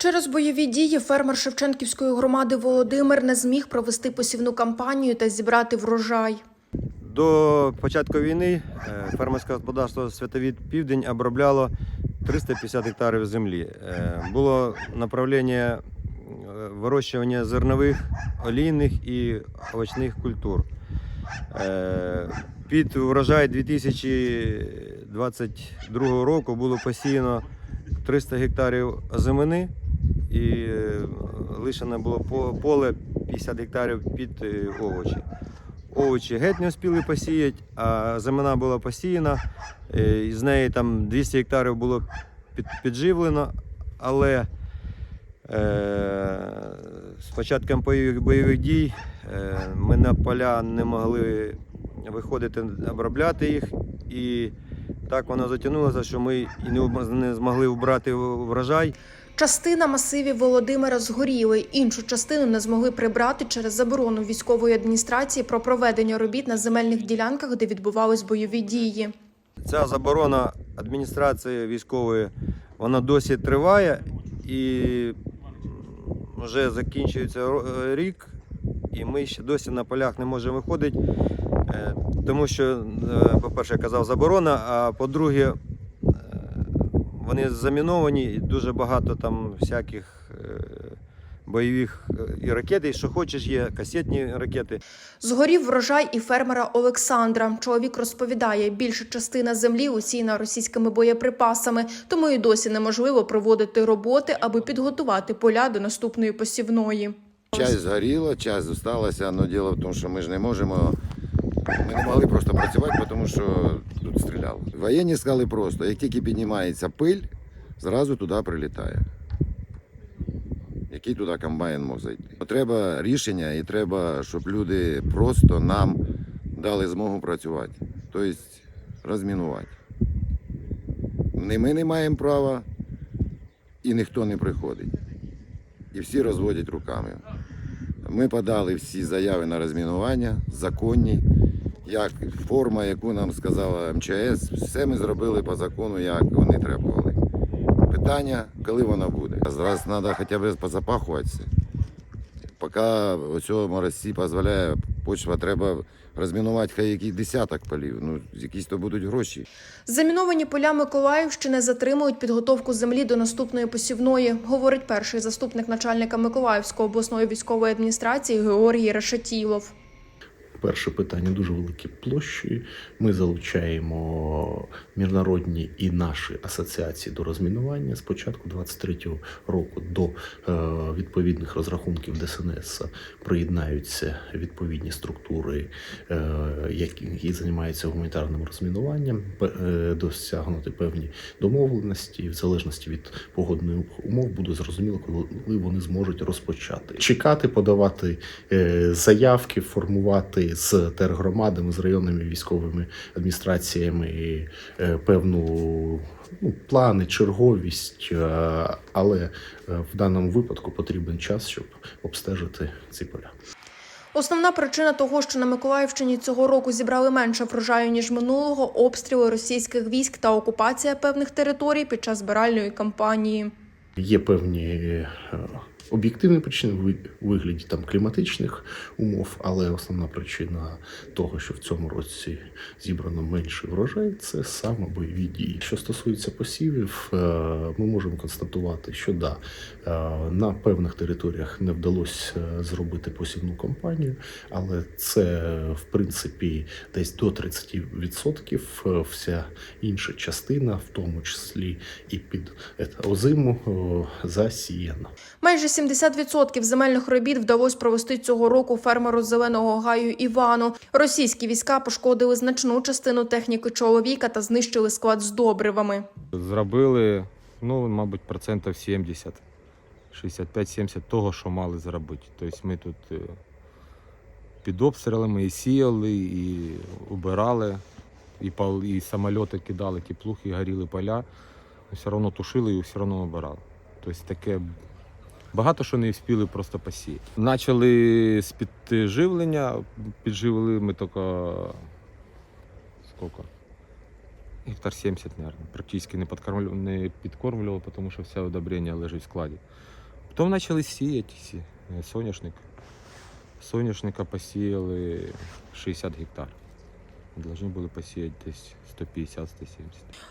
Через бойові дії фермер Шевченківської громади Володимир не зміг провести посівну кампанію та зібрати врожай. До початку війни е, фермерське господарство Святовід Південь обробляло 350 гектарів землі. Е, Було направлення е, вирощування зернових, олійних і овочних культур. Під урожай 2022 року було посіяно 300 гектарів озимини і е, лишено було поле 50 гектарів під е, овочі. Овочі геть не встигли посіяти, а земена була посіяна. е, З неї там 200 гектарів було підживлено, але з початком бойових, дій ми на поля не могли виходити обробляти їх. І так воно затягнулося, що ми і не змогли вбрати врожай. Частина масивів Володимира згоріли, іншу частину не змогли прибрати через заборону військової адміністрації про проведення робіт на земельних ділянках, де відбувались бойові дії. Ця заборона адміністрації військової вона досі триває і вже закінчується рік, і ми ще досі на полях не можемо виходити, е, тому що, е, по-перше, я казав, заборона, а по-друге, вони заміновані, і дуже багато там всяких е, бойових е, і ракет, і що хочеш, є касетні ракети. Згорів врожай і фермера Олександра. Чоловік розповідає, більша частина землі усіяна російськими боєприпасами, тому і досі неможливо проводити роботи, аби підготувати поля до наступної посівної. Часть згоріла, часть зосталася, але діло в тому, що ми ж не можемо. Ми не могли просто працювати, тому що тут стріляли. Воєнні сказали просто, як тільки піднімається пиль, зразу туди прилітає. Який туди комбайн мог зайти? Треба рішення і треба, щоб люди просто нам дали змогу працювати. Тобто розмінувати. Не ми не маємо права і ніхто не приходить. І всі розводять руками. Ми подали всі заяви на розмінування, законні, як форма, яку нам сказала МЧС, все ми зробили по закону, як вони требували. Питання, коли вона буде. Зараз треба хоча б позапахуватися. Поки оцього морозці дозволяє почва, треба розмінувати хай який десяток полів. Ну, якісь то будуть гроші. Заміновані поля Миколаївщини затримують підготовку землі до наступної посівної, говорить перший заступник начальника Миколаївської обласної військової адміністрації Георгій Решетілов. Перше питання дуже великі площі. Ми залучаємо міжнародні і наші асоціації до розмінування. З початку 23-го року до е, відповідних розрахунків ДСНС приєднаються відповідні структури, е, які, займаються гуманітарним розмінуванням, е, досягнути певні домовленості. В залежності від погодних умов буде зрозуміло, коли вони зможуть розпочати. Чекати, подавати заявки, формувати з тергромадами, з районними військовими адміністраціями е, певну ну, плани, черговість, е, але е, в даному випадку потрібен час, щоб обстежити ці поля. Основна причина того, що на Миколаївщині цього року зібрали менше врожаю ніж минулого, обстріли російських військ та окупація певних територій під час збиральної кампанії. Є певні об'єктивні причини в вигляді там кліматичних умов, але основна причина того, що в цьому році зібрано менший врожай, це саме бойові дії. Що стосується посівів, е, ми можемо констатувати, що да, е, на певних територіях не вдалося е, зробити посівну кампанію, але це в принципі десь до 30% е, вся інша частина, в тому числі і під озиму, засіяна. Майже 70% земельних робіт вдалося провести цього року фермеру зеленого гаю Івану. Російські війська пошкодили значну частину техніки чоловіка та знищили склад з добривами. Зробили, ну, мабуть, процентів 70, 65-70 того, що мали зробити. Тобто ми тут е, під обстрілами і сіяли, і убирали, і, пал- і самольоти кидали, теплухи, горіли поля. Все одно тушили і все одно обирали. Тобто таке багато що не встигли просто посіяти. Почали з підживлення, підживили ми тільки скільки? гектар 70, наверное. Практически не, подкормлю, не підкормлював, тому що все удобрення лежить в складі. Потім почали сіяти сі- е, соняшник. Соняшника посіяли 60 гектар. Должны були посіяти десь 150-170.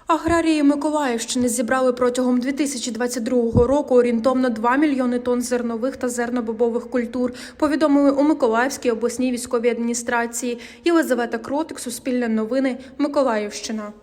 Аграрії Миколаївщини зібрали протягом 2022 року орієнтовно 2 мільйони тонн зернових та зернобобових культур. Повідомили у Миколаївській обласній військовій адміністрації. Єлизавета Кротик, Суспільне новини, Миколаївщина.